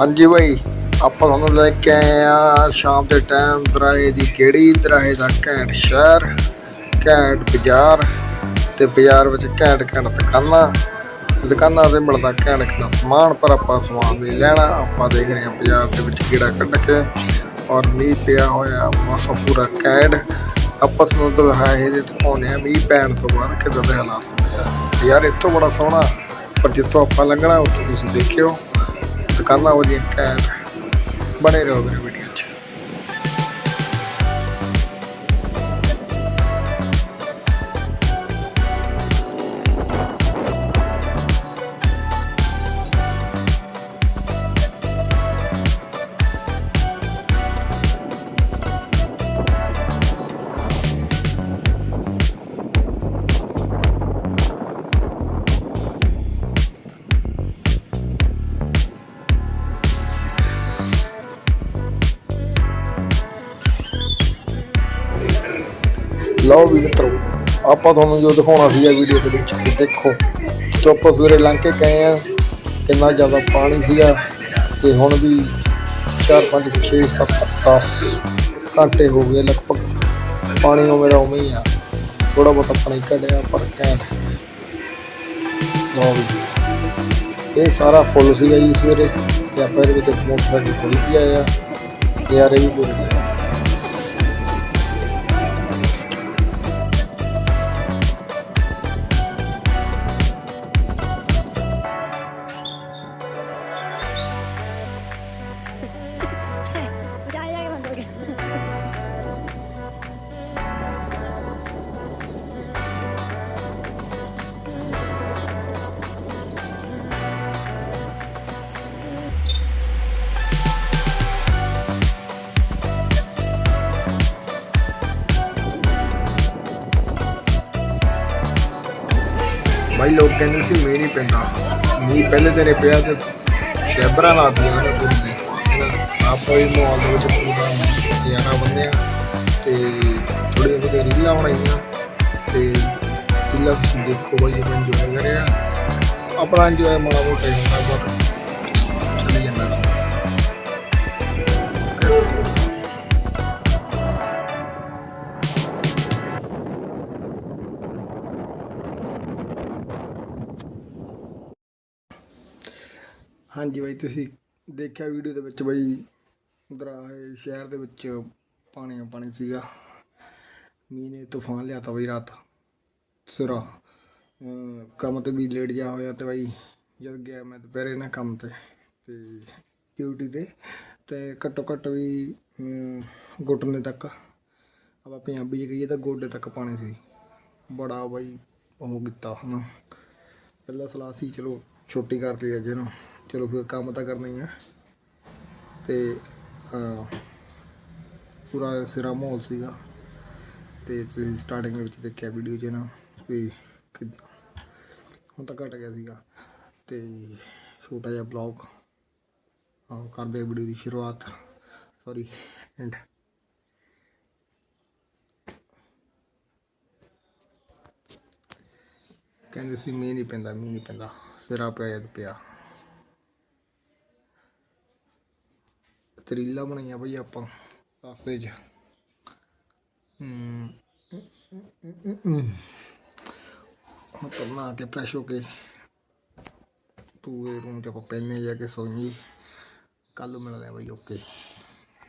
ਹਾਂਜੀ ਬਾਈ, ਆਪਾਂ ਤੁਹਾਨੂੰ ਲੈ ਕੇ ਆਏ ਆ ਸ਼ਾਮ ਦੇ ਟਾਈਮ ਦਰਾਏ ਦੀ ਕਿਹੜੀ ਦਰਾਏ ਦਾ ਘੈਂਟ ਸ਼ਹਿਰ, ਘੈਂਟ ਬਾਜ਼ਾਰ ਤੇ ਬਾਜ਼ਾਰ ਵਿੱਚ ਘੈਂਟ ਘੈਂਟ ਦੁਕਾਨਾਂ ਦੁਕਾਨਾਂ ਤੇ ਮਿਲਦਾ ਘੈਂਟ ਘੈਂਟ ਸਮਾਨ, ਪਰ ਆਪਾਂ ਸਮਾਨ ਨਹੀਂ ਲੈਣਾ। ਆਪਾਂ ਦੇਖ ਰਹੇ ਹਾਂ ਬਾਜ਼ਾਰ ਦੇ ਵਿੱਚ ਕੀੜਾ ਕੱਢ ਕੇ ਔਰ ਮੀਂਹ ਪਿਆ ਹੋਇਆ, ਮੌਸਮ ਪੂਰਾ ਘੈਂਟ। ਆਪਸ ਨੂੰ ਦਿਖਾਇਆ ਇਹਦੇ ਦਿਖਾਉਂਦੇ ਆ ਮੀਂਹ ਪੈਣ ਤੋਂ ਬਾਅਦ ਕਿਦਾਂ ਦੇ ਹਾਲਾਤ ਹੁੰਦੇ ਆ। ਯਾਰ ਇੱਥੋਂ ਬੜਾ ਸੋਹਣਾ, ਪਰ ਜਿੱਥੋਂ ਆਪਾਂ ਲੰਘਣਾ, ਉੱਥੋਂ ਤੁਸੀਂ ਦੇਖਿਓ। ਦੁਕਾਨਾਂ ਵਧੀਆ ਘੈਂਟ ਬਣੇ ਰਹੋ ਲਓ ਵੀ ਮਿੱਤਰੋ, ਆਪਾਂ ਤੁਹਾਨੂੰ ਜੋ ਦਿਖਾਉਣਾ ਸੀਗਾ ਵੀਡੀਓ ਦੇ ਵਿੱਚ ਦੇਖੋ ਜੋ ਆਪਾਂ ਸਵੇਰੇ ਲੰਘ ਕੇ ਗਏ ਆ, ਕਿੰਨਾ ਜ਼ਿਆਦਾ ਪਾਣੀ ਸੀਗਾ, ਤੇ ਹੁਣ ਵੀ 4 5 6 7 10 ਘੰਟੇ ਹੋ ਗਏ, ਲਗਭਗ ਪਾਣੀ ਉਹ ਮੇਰਾ ਉਵੇਂ ਹੀ ਆ। ਥੋੜਾ ਬਹੁਤ ਪਾਣੀ ਕੱਢਿਆ ਪਰ ਕੈਂ ਲਓ ਵੀ, ਇਹ ਸਾਰਾ ਫੁੱਲ ਸੀਗਾ ਜੀ ਸਵੇਰੇ, ਤੇ ਆਪਾਂ ਇਹਦੇ ਵਿੱਚ ਮੋਟਰਸਾਈਕਲ ਖੋਲ ਵੀ ਆਇਆ ਤੇ ਯਾਰ ਇਹ ਵੀ ਭੁੱਲ ਗਏ ਭਾਈ ਲੋਕ ਕਹਿੰਦੇ ਸੀ ਮੀਂਹ ਨਹੀਂ ਪੈਂਦਾ। ਮੀਂਹ ਪਹਿਲੇ ਤੇਰੇ ਪਿਆ ਤੇ ਸ਼ੈਬਰਾਂ ਲਾਤੀਆਂ ਨੇ ਪੂਰੀ ਆਪਾਂ ਵੀ ਮਾਹੌਲ ਦੇ ਵਿੱਚ ਪੂਰਾ ਬੰਦੇ ਬੰਦਿਆ ਤੇ ਥੋੜੀਆਂ ਬਹੁਤੀਆਂ ਰੀਲਾਂ ਬਣਾਈਆਂ ਤੇ ਰੀਲਾਂ ਤੁਸੀਂ ਦੇਖੋ ਭਾਈ ਮੈਂ ਇੰਜੋਏ ਕਰਿਆ ਆਪਣਾ ਇੰਜੋਏ ਮਾੜਾ ਮੋਟਾ ਹੁੰਦਾ ਪਰ ਹਾਂਜੀ ਬਾਈ ਤੁਸੀਂ ਦੇਖਿਆ ਵੀਡੀਓ ਦੇ ਵਿੱਚ ਬਾਈ ਦਰਾਹੇ ਸ਼ਹਿਰ ਦੇ ਵਿੱਚ ਪਾਣੀ ਪਾਣੀ ਸੀਗਾ। ਮੀਂਹ ਨੇ ਤੂਫਾਨ ਲਿਆਤਾ ਬਾਈ ਰਾਤ। ਸਿਰਾ ਕੰਮ ਤੇ ਵੀ ਲੇਟ ਜਾ ਹੋਇਆ ਤੇ ਬਾਈ ਜਦ ਗਿਆ ਮੈਂ ਦੁਪਹਿਰੇ ਨਾ ਕੰਮ ਤੇ ਤੇ ਡਿਊਟੀ ਤੇ ਤੇ ਘੱਟੋ ਘੱਟ ਵੀ ਅਮ, ਘੁੱਟਨੇ ਤੱਕ ਆਪਾਂ ਪੰਜਾਬੀ ਚ ਕਹੀਏ ਤਾਂ ਗੋਡੇ ਤੱਕ ਪਾਣੀ ਸੀ। ਬੜਾ ਬਾਈ ਉਹ ਕੀਤਾ ਹਨਾ। ਪਹਿਲਾਂ ਸਲਾਹ ਸੀ ਚਲੋ ਛੁੱਟੀ ਕਰ ਲਈ ਅੱਜ ਇਹਨੂੰ ਚਲੋ ਫਿਰ ਕੰਮ ਤਾਂ ਕਰਨਾ ਹੀ ਆ। ਤੇ ਪੂਰਾ ਸਿਰਾ ਮਾਹੌਲ ਸੀਗਾ। ਤੇ ਤੁਸੀਂ ਸਟਾਰਟਿੰਗ ਦੇ ਵਿੱਚ ਦੇਖਿਆ ਵੀਡੀਓ 'ਚ ਨਾ ਵੀ ਕਿੱਦਾਂ, ਹੁਣ ਤਾਂ ਘਟ ਗਿਆ ਸੀਗਾ। ਤੇ ਛੋਟਾ ਜਿਹਾ ਬਲੌਗ ਕਰਦੇ ਵੀਡੀਓ ਦੀ ਸ਼ੁਰੂਆਤ। ਸੌਰੀ ਐਂਡ ਕਹਿੰਦੇ ਸੀ, ਮੀਂਹ ਨਹੀਂ ਪੈਂਦਾ, ਮੀਂਹ ਨਹੀਂ ਪੈਂਦਾ, ਸਿਰਾ ਪਿਆ ਜਦ ਪਿਆ। ਤਰੀਲਾ ਬਣਾਈਆਂ ਬਈ ਆਪਾਂ, ਰਸਤੇ 'ਚ। ਹਮ ਹੁਣ ਤਾਂ ਕੇ ਫਰੈਸ਼ ਹੋ ਕੇ ਤੂੰ ਰੂਮ 'ਚ ਆਪਾਂ ਪੈਨੇ ਜਾ ਕੇ ਸੋਈਏ। ਕੱਲ ਮਿਲਦੇ ਆ ਬਈ ਓਕੇ